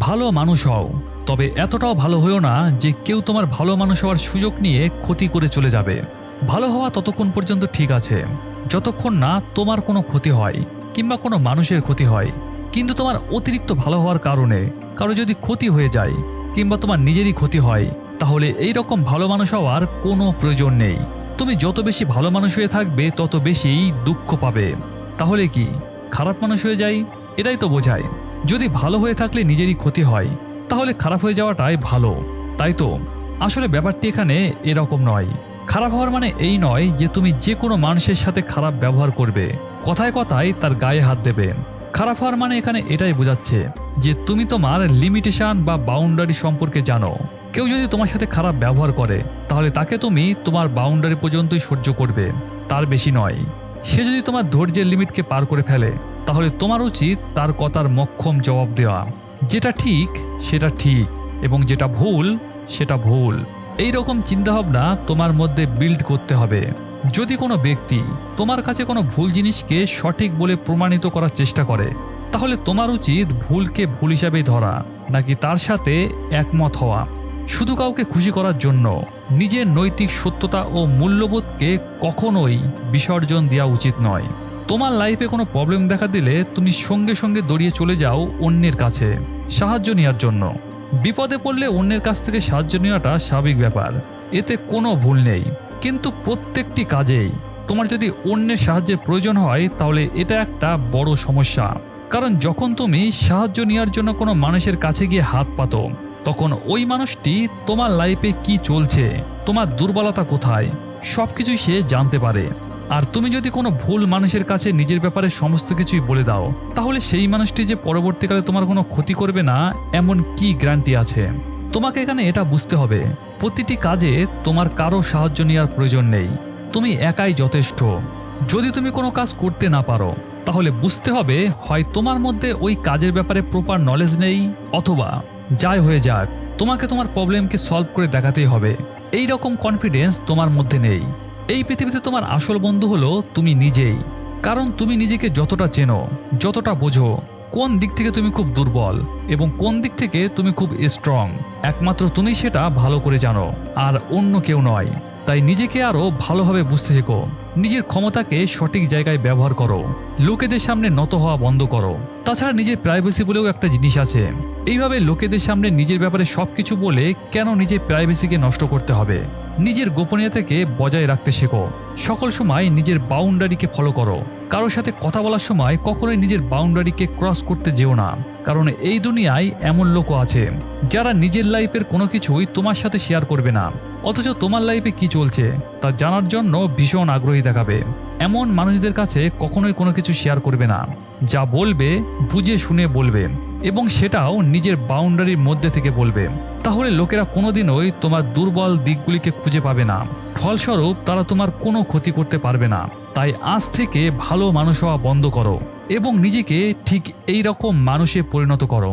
ভালো মানুষ হও। তবে এতটাও ভালো হয়েও না যে কেউ তোমার ভালো মানুষ হওয়ার সুযোগ নিয়ে ক্ষতি করে চলে যাবে। ভালো হওয়া ততক্ষণ পর্যন্ত ঠিক আছে। যতক্ষণ না তোমার কোনো ক্ষতি হয় কিংবা কোনো মানুষের ক্ষতি হয়, কিন্তু তোমার অতিরিক্ত ভালো হওয়ার কারণে কারও যদি ক্ষতি হয়ে যায় কিংবা তোমার নিজেরই ক্ষতি হয়, তাহলে এই রকম ভালো মানুষ হওয়ার কোনো প্রয়োজন নেই। তুমি যত বেশি ভালো মানুষ হয়ে থাকবে, তত বেশি দুঃখ পাবে। তাহলে কি, খারাপ মানুষ হয়ে যাই? এটাই তো বোঝায়। যদি ভালো হয়ে থাকলে নিজেরই ক্ষতি হয়, তাহলে খারাপ হয়ে যাওয়াটাই ভালো। তাই তো? আসলে ব্যাপারটি এখানে এরকম নয়। খারাপ হওয়ার মানে এই নয় যে তুমি যে কোনো মানুষের সাথে খারাপ ব্যবহার করবে। কথায় কথায় তার গায়ে হাত দেবে। খারাপ হওয়ার মানে এখানে এটাই বোঝাচ্ছে যে তুমি তোমার লিমিটেশন বা বাউন্ডারি সম্পর্কে জানো। কেউ যদি তোমার সাথে খারাপ ব্যবহার করে, তাহলে তাকে তুমি তোমার বাউন্ডারি পর্যন্তই সহ্য করবে। তার বেশি নয়। সে যদি তোমার ধৈর্যের লিমিটকে পার করে ফেলে তাহলে তোমার উচিত তার কথার মক্ষম জবাব দেওয়া। যেটা ঠিক, সেটা ঠিক, এবং যেটা ভুল, সেটা ভুল। এই রকম চিন্তাভাবনা তোমার মধ্যে বিল্ড করতে হবে। যদি কোনো ব্যক্তি তোমার কাছে কোনো ভুল জিনিসকে সঠিক বলে প্রমাণিত করার চেষ্টা করে, তাহলে তোমার উচিত ভুলকে ভুল হিসাবেই ধরা, নাকি তার সাথে একমত হওয়া। শুধু কাউকে খুশি করার জন্য, নিজের নৈতিক সত্যতা ও মূল্যবোধকে কখনোই বিসর্জন দেওয়া উচিত নয়। তোমার লাইফে কোনো প্রবলেম দেখা দিলে তুমি সঙ্গে সঙ্গে দৌড়িয়ে চলে যাও অন্যের কাছে সাহায্য নেওয়ার জন্য। বিপদে পড়লে অন্যের কাছ থেকে সাহায্য নেওয়াটা স্বাভাবিক ব্যাপার। এতে কোনো ভুল নেই। কিন্তু প্রত্যেকটি কাজেই তোমার যদি অন্যের সাহায্যের প্রয়োজন হয়, তাহলে এটা একটা বড় সমস্যা। কারণ যখন তুমি সাহায্য নেওয়ার জন্য কোনো মানুষের কাছে গিয়ে হাত পাতো, তখন ওই মানুষটি তোমার লাইফে কি চলছে, তোমার দুর্বলতা কোথায় সব কিছুই সে জানতে পারে। আর তুমি যদি কোনো ভুল মানুষের কাছে নিজের ব্যাপারে সমস্ত কিছুই বলে দাও, তাহলে সেই মানুষটি যে পরবর্তীকালে তোমার কোনো ক্ষতি করবে না, এমন কি গ্যারান্টি আছে? তোমাকে এখানে এটা বুঝতে হবে, প্রতিটি কাজে তোমার কারও সাহায্য নেওয়ার প্রয়োজন নেই। তুমি একাই যথেষ্ট। যদি তুমি কোনো কাজ করতে না পারো, তাহলে বুঝতে হবে হয় তোমার মধ্যে ওই কাজের ব্যাপারে প্রপার নলেজ নেই, অথবা যাই হয়ে যাক, তোমাকে তোমার প্রবলেমকে সলভ করে দেখাতেই হবে। এই রকম কনফিডেন্স তোমার মধ্যে নেই। এই পৃথিবীতে তোমার আসল বন্ধু হলো তুমি নিজেই। কারণ তুমি নিজেকে যতটা চেনো, যতটা বোঝো, কোন দিক থেকে তুমি খুব দুর্বল এবং কোন দিক থেকে তুমি খুব স্ট্রং একমাত্র তুমি সেটা ভালো করে জানো, আর অন্য কেউ নয়। তাই নিজেকে আরও ভালোভাবে বুঝতে শেখো, নিজের ক্ষমতাকে সঠিক জায়গায় ব্যবহার করো, লোকেদের সামনে নত হওয়া বন্ধ করো। তাছাড়া নিজের প্রাইভেসি বলেও একটা জিনিস আছে, এইভাবে লোকেদের সামনে নিজের ব্যাপারে সব কিছু বলে কেন নিজের প্রাইভেসিকে নষ্ট করতে হবে? নিজের গোপনীয়তাকে বজায় রাখতে শেখো। সকল সময় নিজের বাউন্ডারিকে ফলো করো। কারোর সাথে কথা বলার সময় কখনোই নিজের বাউন্ডারিকে ক্রস করতে যেও না। কারণ এই দুনিয়ায় এমন লোকও আছে, যারা নিজের লাইফের কোনো কিছুই তোমার সাথে শেয়ার করবে না। অথচ তোমার লাইফে কি চলছে, তা জানার জন্য ভীষণ আগ্রহী দেখাবে। এমন মানুষদের কাছে কখনোই কোনো কিছু শেয়ার করবে না। যা বলবে, বুঝে শুনে বলবে। এবং সেটাও নিজের বাউন্ডারির মধ্যে থেকে বলবে, তাহলে লোকেরা কোনোদিনই তোমার দুর্বল দিকগুলিকে খুঁজে পাবে না। ফলস্বরূপ, তারা তোমার কোনো ক্ষতি করতে পারবে না। তাই আজ থেকে ভালো মানুষ হওয়া বন্ধ করো এবং নিজেকে ঠিক এই রকম মানুষে পরিণত করো।